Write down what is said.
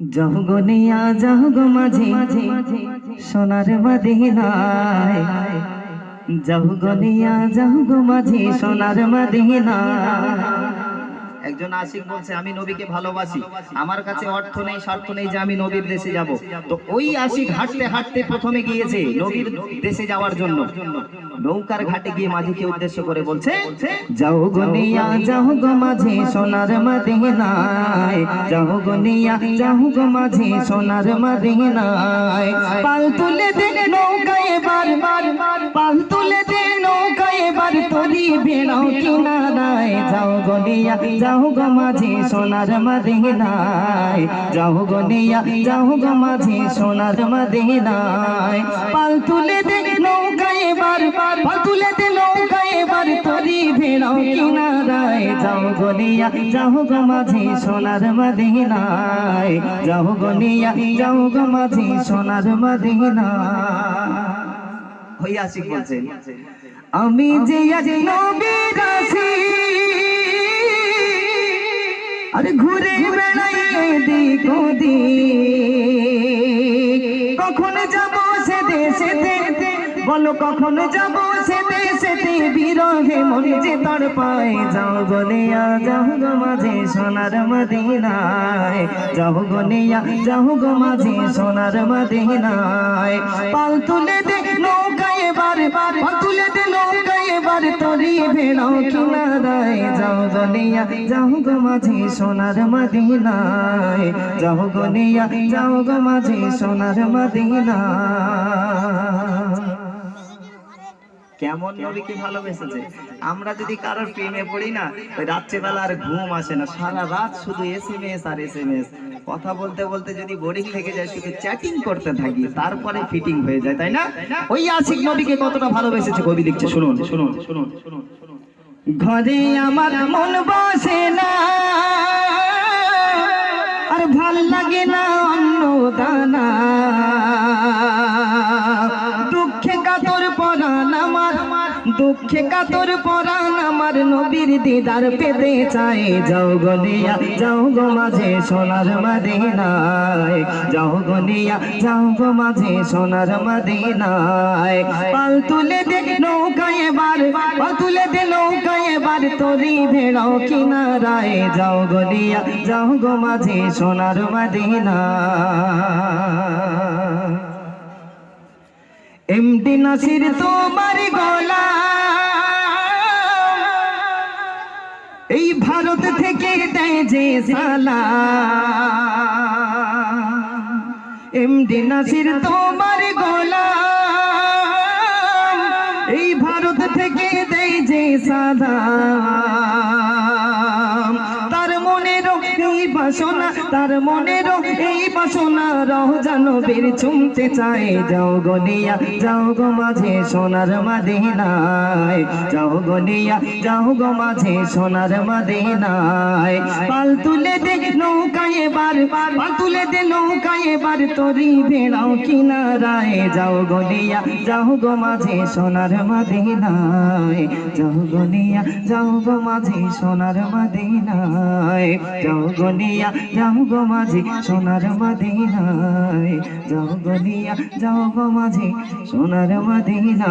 যাও গো নিয়া, যাও গো মাঝে, সোনার মদিনায়। যাও গো নিয়া, যাও গো মাঝে, সোনার একজন আশিক বলছে, আমি নবীকে ভালোবাসি। আমার কাছে অর্থ নেই, স্বার্থ নেই যে আমি নবীর দেশে যাব। তো ওই আশিক হাঁটতে হাঁটতে প্রথমে গিয়েছে নবীর দেশে যাওয়ার জন্য। নৌকার ঘাটে গিয়ে মাঝিকে উদ্দেশ্য করে বলছে যাও গনিয়া যাও গো মাঝে সোনার মদিনায়। যাও গনিয়া যাও গো মাঝে সোনার মদিনায়। পাল তুলে দে নৌকায় বার বার পাল তুলে দে নৌকায় বার তরি বেড়াও কিনারায়। যাও গনিয়া যাও গো মাঝে সোনার মদিনায়। যাও গনিয়া যাও গো মাঝে সোনার মদিনায়। পাল তুলে দে নৌকায় বার বার পাল তুলে দে নৌকায় বার তরি বেড়াও কিনারায়। যাও যাও গো মাঝে সোনার মদিনায়। যাও যাও গো মাঝে সোনার বলছেন আমি যে নবীর আরে ঘুরে বেড়াই কখন যাব সে দেশেতে বলো, কখন যাব? সে দেশেতে বিরহে মনে যে তর পায় যাও গনিয়া যাও গো মাঝে সোনার মদিনায়। যাও গনিয়া যাও গো মাঝে সোনার মদিনায়। পাল তুলে দে নৌকায় বার বারে পাল তুলে দে নৌকায় বার তরি ভেড়াও কিনারায়। যাও গনিয়া যাও গো মাঝে সোনার মদিনায়। যাও গনিয়া যাও গো মাঝে সোনার মদিনায়। কেমন নবীকে ভালোবেসেছে? আমরা যদি কারোর প্রেমে পড়ি না, ওই রাত্রেবেলা আর ঘুম আসে না। সারা রাত শুধু এস এম এস আর এস এম এস কথা বলতে বলতে যদি বোরিং লেগে যায়, শুধু চ্যাটিং করতে থাকি, তারপরে ফিটিং হয়ে যায়, তাই না? ওই আশিক নবীকে কতটা ভালোবেসেছে, কবি লিখছে শুনুন শুনুন শুনুন শুনুন। ঘরে আমার মন বসে না, আর ভালো লাগে না। দুঃখে কাতর পরাণ আমার নবীর দিদার পেতে চাই যাও গনিয়া যাও গো মাঝে সোনার মদিনায়। যাও গনিয়া যাও গো মাঝে সোনার মদিনায়। পাল তুলে দে নৌকায় এবার, পাল তুলে দে নৌকায় এবার তরি ভেড়াও কিনারায়। যাও গনিয়া যাও গো মাঝে সোনার মদিনায়। এমডি নাসির তোমার গলা এই ভারত থেকে দেয় যে সালা এমডি নাসির তোমার গোলা। এই ভারত থেকে দেয় যে সাদা। বাসনা, তার মনেরও এই বাসনা রহ জানো বীর চুমতে চাই যাও গনিয়া যাও গো মাঝে সোনার মাদিনায়। যাও গনিয়া যাও গো মাঝে সোনার মাদিনায়। পাল তুলে দে নৌকায় এবার, পাল তুলে দে নৌকায় এবার তরি ভেড়াও কিনারায়। যাও গনিয়া যাও গো মাঝে সোনার মাদিনায়। যাও গনিয়া যাও গো মাঝে সোনার মাদিনায়। যাও গনিয়া যাও গো মাঝে সোনার মাদিনায়। যাও গনিয়া যাও গো মাঝে সোনার মাদিনায়।